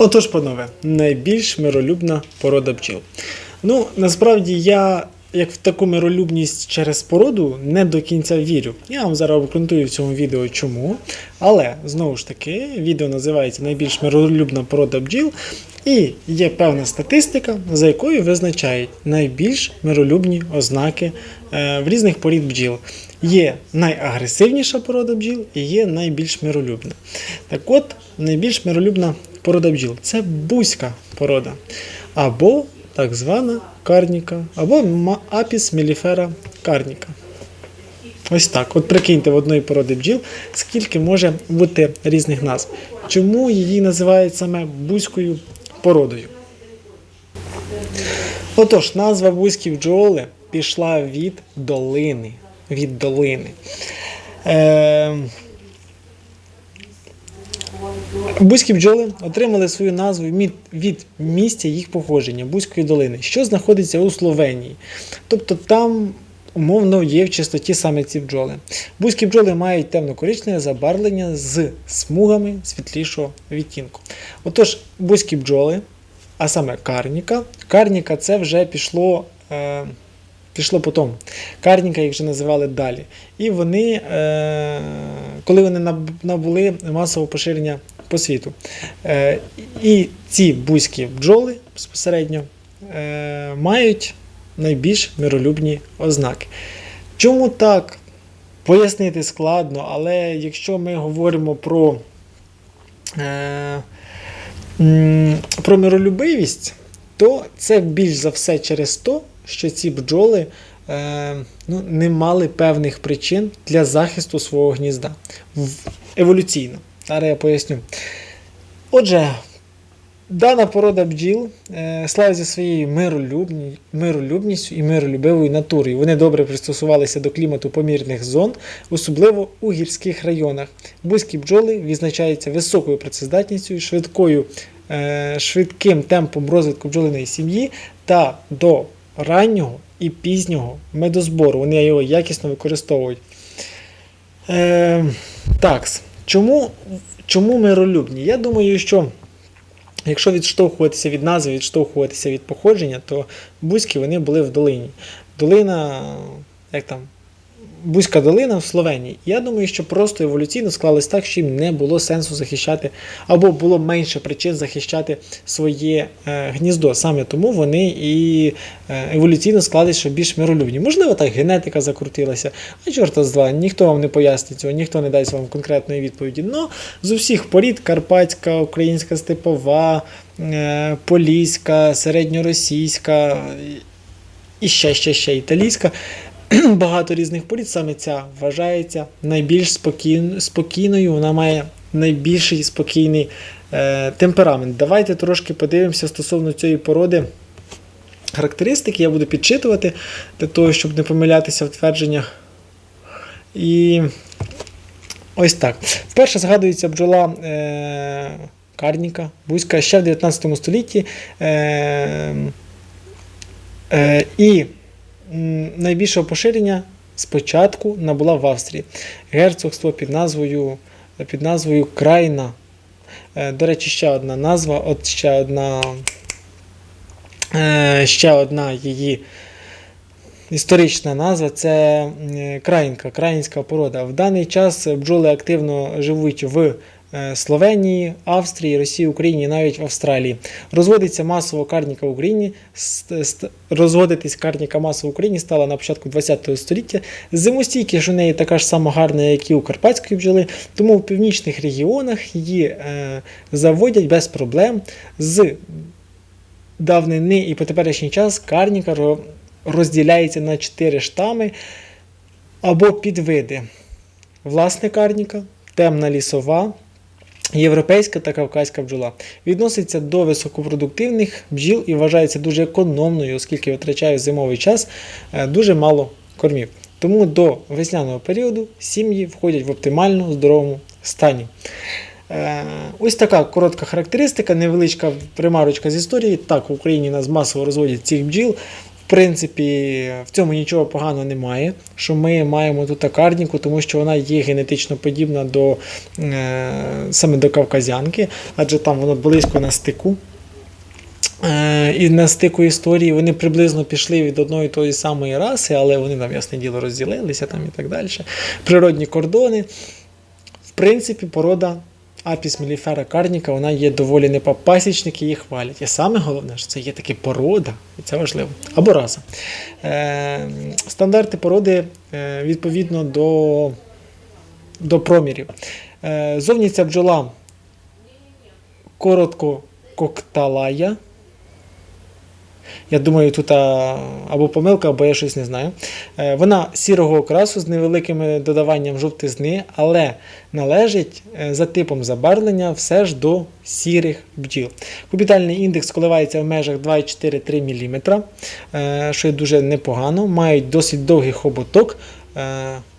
Отож, панове, найбільш миролюбна порода бджіл. Ну, насправді я, як в таку миролюбність через породу, не до кінця вірю. Я вам зараз обґрунтую в цьому відео чому. Але знову ж таки, відео називається Найбільш миролюбна порода бджіл. І є певна статистика, за якою визначають найбільш миролюбні ознаки е, в різних порід бджіл. Є найагресивніша порода бджіл і є найбільш миролюбна. Так от, найбільш миролюбна порода бджіл це бузька порода. Або так звана карніка, або апіс меліфера карніка. Ось так. От прикиньте в одної породи бджіл, скільки може бути різних назв. Чому її називають саме бузькою породою? Отож, назва бузькі бджоли пішла від долини. Від долини. Е, Бузькі бджоли отримали свою назву від, місця їх походження Бузької долини, що знаходиться у Словенії. Тобто там умовно є в чистоті саме ці бджоли. Бузькі бджоли мають темно-коричневе забарвлення з смугами світлішого відтінку. Отож, бузькі бджоли, а саме карніка. Карніка це вже пішло. Е, Пішло потім. Карніка їх вже називали далі. І вони, е, коли вони набули масового поширення по світу. Е, і ці бузькі бджоли безпосередньо е, мають найбільш миролюбні ознаки. Чому так? Пояснити складно, але якщо ми говоримо про, про миролюбивість, то це більш за все через те, що ці бджоли е, ну, не мали певних причин для захисту свого гнізда еволюційно. Зараз я поясню. Отже, дана порода бджіл е, славиться своєю миролюбні, миролюбністю і миролюбивою натурою. Вони добре пристосувалися до клімату помірних зон, особливо у гірських районах. Бузькі бджоли відзначаються високою працездатністю і швидкою, е, швидким темпом розвитку бджолиної сім'ї та до раннього і пізнього медозбору. Вони його якісно використовують. Е, так, чому, чому миролюбні? Я думаю, що якщо відштовхуватися від назви, відштовхуватися від походження, то бузькі вони були в долині. Долина, як там, Бузька долина в Словенії. Я думаю, що просто еволюційно склалось так, що їм не було сенсу захищати, або було менше причин захищати своє е, гніздо. Саме тому вони і е, еволюційно склались, що більш миролюбні. Можливо, так генетика закрутилася, а чорта з два, ніхто вам не пояснить цього, ніхто не дасть вам конкретної відповіді. Но з усіх порід Карпатська, українська степова, е, поліська, середньоросійська і ще, ще, ще італійська. Багато різних порід, саме ця вважається найбільш спокійн, спокійною, вона має найбільший спокійний е, темперамент. Давайте трошки подивимося стосовно цієї породи характеристики. Я буду підчитувати для того, щоб не помилятися в твердженнях. І ось так. Вперше згадується бджола е, Карніка, Бузька ще в 19 столітті. Е, е, і найбільшого поширення спочатку набула в Австрії. Герцогство під назвою, під назвою Крайна. Е, До речі, ще одна назва, от ще одна, е, ще одна її історична назва це е, країнка, країнська порода. В даний час бджоли активно живуть в Словенії, Австрії, Росії, Україні, навіть в Австралії. Розводиться масово карніка в Україні. Розводитись карніка масово в Україні стала на початку ХХ століття. Зимостійкість у неї така ж сама гарна, як і у карпатської бджоли, тому в північних регіонах її е, заводять без проблем. З давнини і по теперішній час карніка розділяється на чотири штами або підвиди. Власне карніка, темна лісова, європейська та кавказька бджола. Відноситься до високопродуктивних бджіл і вважається дуже економною, оскільки витрачає в зимовий час е, дуже мало кормів. Тому до весняного періоду сім'ї входять в оптимально здоровому стані. Е, Ось така коротка характеристика, невеличка примарочка з історії. Так, в Україні нас масово розводять цих бджіл. Принципі, в цьому нічого поганого немає, що ми маємо тут карніку, тому що вона є генетично подібна до е, саме до кавказянки, адже там воно близько на стику. Е, І на стику історії вони приблизно пішли від одної тої самої раси, але вони там, ясне діло, розділилися там і так далі. Природні кордони. В принципі, порода Апіс меліфера карніка, вона є доволі не пасічники її хвалять. І саме головне, що це є таки порода, і це важливо. Або раса. Е, стандарти породи е, відповідно до, до промірів. Е, зовні ця бджола коротко кокталая. Я думаю, тут або помилка, або я щось не знаю. Е, Вона сірого окрасу з невеликим додаванням жовтизни, але належить е, за типом забарвлення все ж до сірих бджіл. Кубітальний індекс коливається в межах 2,4-3 мм, е, що є дуже непогано. Мають досить довгий хоботок,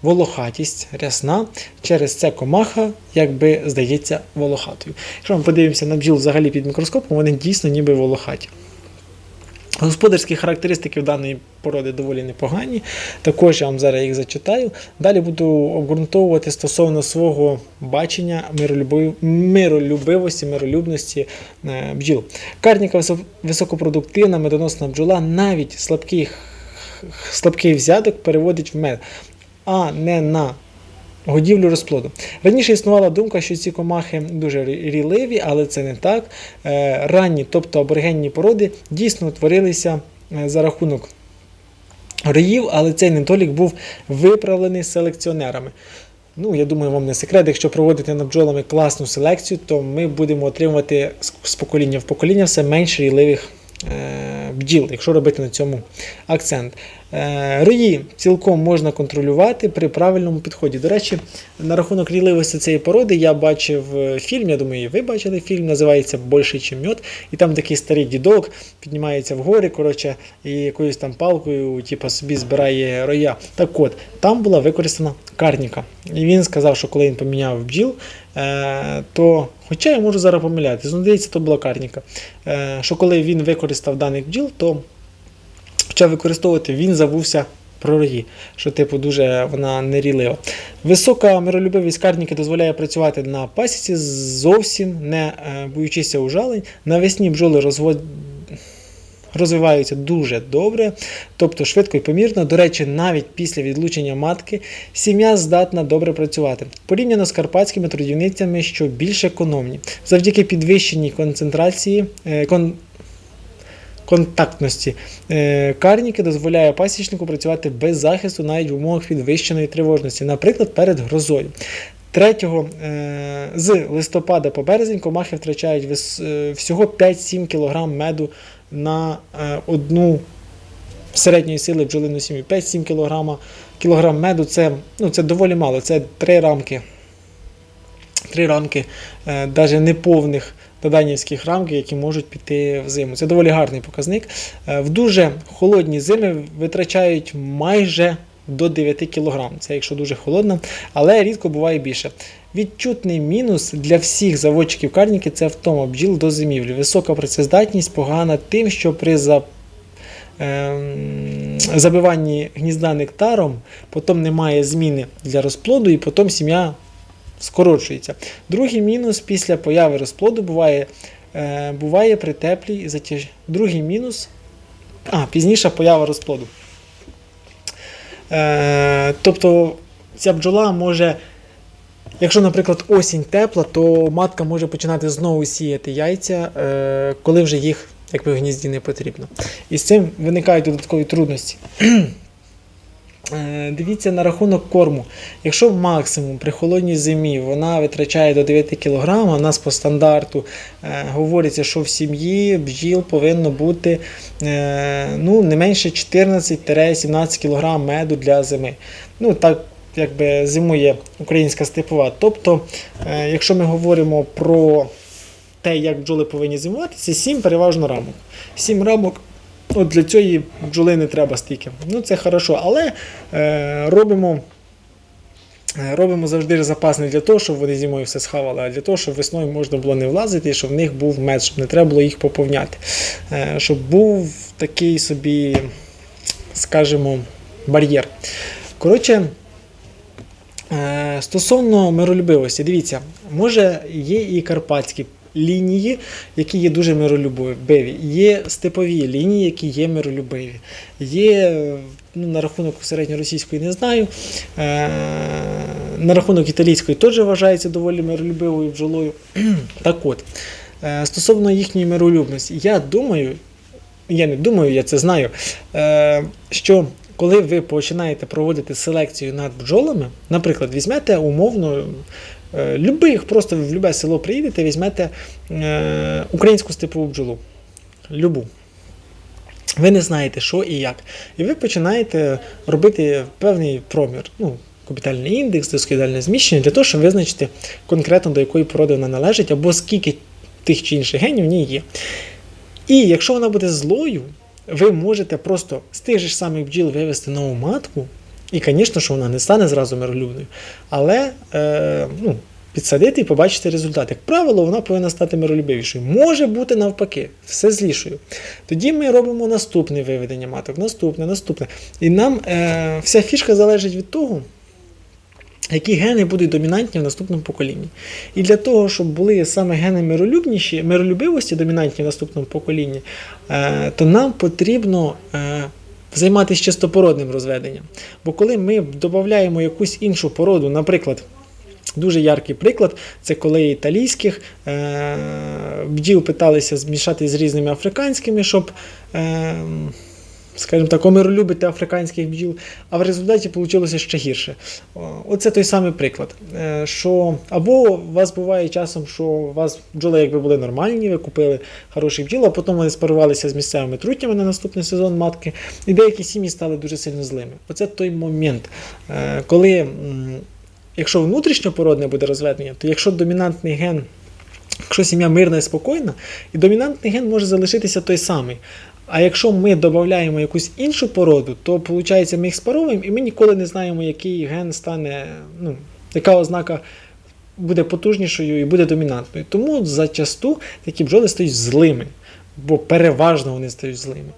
волохатість рясна. Через це комаха, якби здається, волохатою. Якщо ми подивимося на бджіл взагалі під мікроскопом, вони дійсно ніби волохаті. Господарські характеристики в даної породи доволі непогані. Також я вам зараз їх зачитаю. Далі буду обґрунтовувати стосовно свого бачення миролюбивості, миролюбності е, бджіл. Карніка високопродуктивна, медоносна бджола, навіть слабкий, слабкий взяток переводить в мед, а не на годівлю розплоду. Раніше існувала думка, що ці комахи дуже ріливі, але це не так. Е, Ранні, тобто аборигенні породи, дійсно утворилися е, за рахунок роїв, але цей недолік був виправлений селекціонерами. Ну, я думаю, вам не секрет, якщо проводити над бджолами класну селекцію, то ми будемо отримувати з- покоління в покоління все менше ріливих бджіл, якщо робити на цьому акцент. Е, Рої цілком можна контролювати при правильному підході. До речі, на рахунок ріливості цієї породи я бачив е, фільм, я думаю, ви бачили фільм, називається Больше, чим мьод. І там такий старий дідок піднімається в гори, коротше, і якоюсь там палкою, типу, собі збирає роя. Так от, там була використана карніка. І він сказав, що коли він поміняв бджіл, е, то, хоча я можу зараз помилятися, ну, здається, то була карніка. Е, що коли він використав даний бджіл, то почав використовувати, він забувся про рогі, що типу дуже вона нерілива. Висока миролюбивість карніки дозволяє працювати на пасіці, зовсім не е, боючися ужалень. Навесні бджоли розвод... розвиваються дуже добре, тобто швидко і помірно. До речі, навіть після відлучення матки сім'я здатна добре працювати. Порівняно з карпатськими трудівницями, що більш економні. Завдяки підвищеній концентрації. е, Кон... Контактності Е, карніки дозволяє пасічнику працювати без захисту навіть в умовах підвищеної тривожності, наприклад, перед грозою. 3 е, з листопада по березень комахи втрачають всього 5-7 кг меду на е, одну середньої сили бджолину сім'ю. 5-7 кг, кілограм меду це, ну, це доволі мало, це 3 рамки. Три рамки, е, навіть неповних доданівських рамки, які можуть піти в зиму. Це доволі гарний показник. Е, В дуже холодні зими витрачають майже до 9 кг. Це якщо дуже холодно, але рідко буває більше. Відчутний мінус для всіх заводчиків карніки це втома бджіл до зимівлі. Висока працездатність погана тим, що при ем, забиванні гнізда нектаром, потім немає зміни для розплоду, і потім сім'я скорочується. Другий мінус після появи розплоду буває, е, буває при теплій затяж... Другий мінус. А, пізніша поява розплоду. Е, тобто ця бджола може. Якщо, наприклад, осінь тепла, то матка може починати знову сіяти яйця, е, коли вже їх якби в гнізді не потрібно. І з цим виникають додаткові трудності. Е, Дивіться на рахунок корму. Якщо максимум при холодній зимі вона витрачає до 9 кг, в нас по стандарту е, говориться, що в сім'ї бджіл повинно бути е, ну, не менше 14-17 кг меду для зими. Ну, так якби зимує українська степова. Тобто, е, якщо ми говоримо про те, як бджоли повинні зимувати, це 7 переважно рамок. 7 рамок От для цієї бджоли не треба стільки. Ну це хорошо, але е, робимо, е, робимо завжди запас не для того, щоб вони зимою все схавали, а для того, щоб весною можна було не влазити і щоб в них був мед, щоб не треба було їх поповняти. Е, щоб був такий собі скажімо, бар'єр. Коротше, е, стосовно миролюбивості, дивіться, може є і карпатські лінії, які є дуже миролюбиві, є степові лінії, які є миролюбиві. Є ну, на рахунок середньоросійської не знаю. Е, на рахунок італійської теж вважається доволі миролюбивою бджолою. так от, е, стосовно їхньої миролюбності, я думаю, я не думаю, я це знаю, е, що коли ви починаєте проводити селекцію над бджолами, наприклад, візьмете умовно любих, просто в любе село приїдете, візьмете е, українську степову бджолу. Любу. Ви не знаєте, що і як. І ви починаєте робити певний промір. Ну, кубітальний індекс, доскидальне зміщення, для того, щоб визначити конкретно до якої породи вона належить, або скільки тих чи інших генів в ній є. І якщо вона буде злою, ви можете просто з тих же самих бджіл вивести нову матку, і, звісно, що вона не стане зразу миролюбною, але е, ну, підсадити і побачити результат. Як правило, вона повинна стати миролюбивішою. Може бути навпаки, все злішою. Тоді ми робимо наступне виведення маток, наступне, наступне. І нам е, вся фішка залежить від того, які гени будуть домінантні в наступному поколінні. І для того, щоб були саме гени миролюбніші, миролюбивості домінантні в наступному поколінні, е, то нам потрібно е, займатися чистопородним розведенням. Бо коли ми додаємо якусь іншу породу, наприклад, Дуже яркий приклад це коли італійських е, бджіл питалися змішати з різними африканськими, щоб, е, скажімо так, омиролюбити африканських бджіл, а в результаті вийшло ще гірше. Оце той самий приклад. Е, що, або у вас буває часом, що у вас бджоли якби були нормальні, ви купили хороших бджіл, а потім вони спарувалися з місцевими трутнями на наступний сезон матки, і деякі сім'ї стали дуже сильно злими. Оце той момент, е, коли. Якщо внутрішньопородне буде розведення, то якщо домінантний ген, якщо сім'я мирна і спокійна, і домінантний ген може залишитися той самий. А якщо ми додаємо якусь іншу породу, то виходить, ми їх спаровуємо, і ми ніколи не знаємо, який ген стане, ну, яка ознака буде потужнішою і буде домінантною. Тому зачасту такі бджоли стають злими, бо переважно вони стають злими.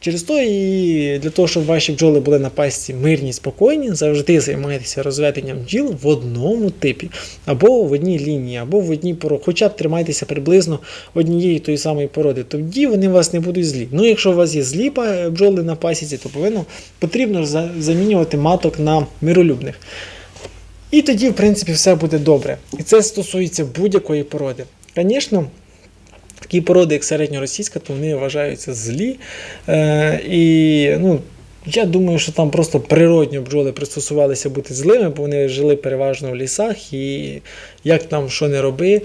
Через то і для того, щоб ваші бджоли були на пасті мирні, спокійні, завжди займайтеся розведенням бджіл в одному типі, або в одній лінії, або в одній породі. Хоча б тримайтеся приблизно однієї тої самої породи. Тоді вони у вас не будуть злі. Ну, якщо у вас є злі бджоли на пасіці, то повинно потрібно замінювати маток на миролюбних. І тоді, в принципі, все буде добре. І це стосується будь-якої породи. Звісно, такі породи, як середньоросійська, то вони вважаються злі. Е, і ну, я думаю, що там просто природньо бджоли пристосувалися бути злими, бо вони жили переважно в лісах, і як там що не роби,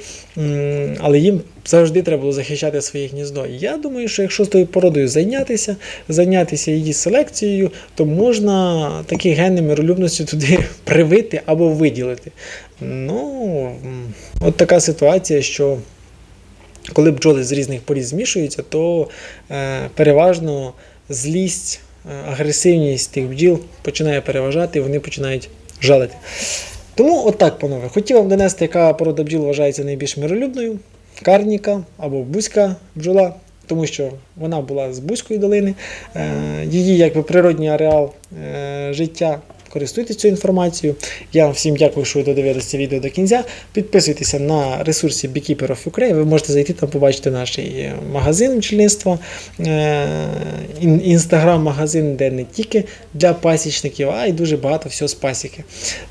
але їм завжди треба було захищати своє гніздо. Я думаю, що якщо з тою породою зайнятися, зайнятися її селекцією, то можна такі гени миролюбності туди привити або виділити. Ну, от така ситуація, що коли бджоли з різних порід змішуються, то е, переважно злість, е, агресивність тих бджіл починає переважати, і вони починають жалити. Тому отак, панове, хотів вам донести, яка порода бджіл вважається найбільш миролюбною. Карніка або бузька бджола, тому що вона була з Бузької долини. Е, її якби природній ареал життя. Користуйтесь цією інформацією. Я вам всім дякую, що ви додивилися це відео до кінця. Підписуйтеся на ресурсі Beekeeper of Ukraine. Ви можете зайти там, побачити наш е, магазин бджільництва, е, інстаграм-магазин, де не тільки для пасічників, а й дуже багато всього з пасіки.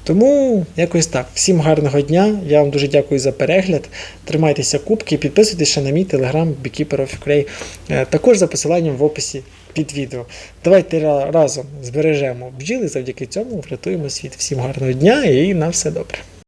Тому якось так. Всім гарного дня. Я вам дуже дякую за перегляд. Тримайтеся кубки, підписуйтесь ще на мій телеграм Beekeeper of Ukraine. Е, Також за посиланням в описі під відео. Давайте ра- разом збережемо бджіли, завдяки цьому врятуємо світ. Всім гарного дня і на все добре.